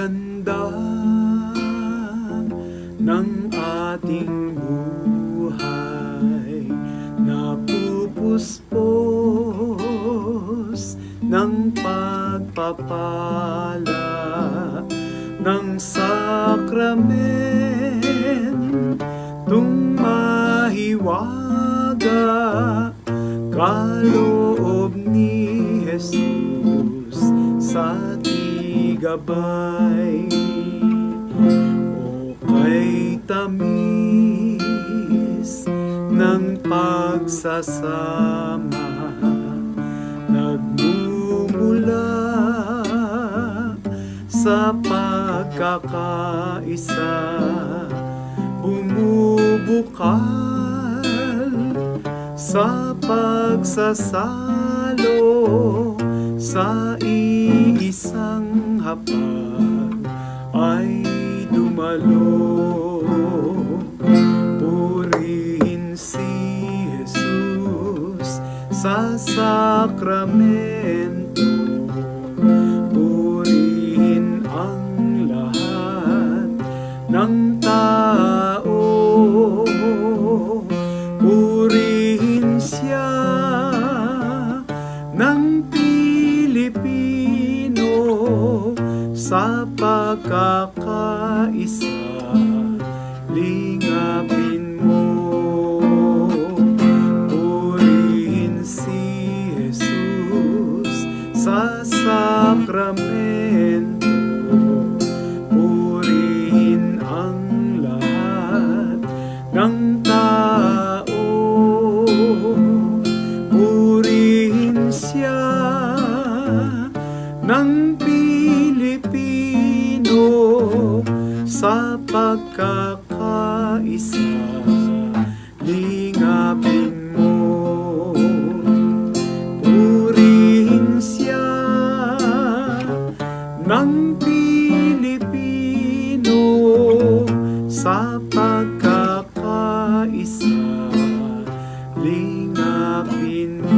ganda ng ating buhay Napupuspos ng pagpapala ng sakramentong mahiwaga kaloob ni Jesus sa atin tigabay o kay tamis ng pagsasama nagmumula sa pagkakaisa. Bumubukal sa pagsasalo sa iisang hapag ay dumalo. Purihin si Jesus sa sakramento pagkakaisa lingapin mo. Purihin si Jesus sa sakramento sa pagkakaisa lingapin mo. Purihin siya ng Pilipino sa pagkakaisa lingapin mo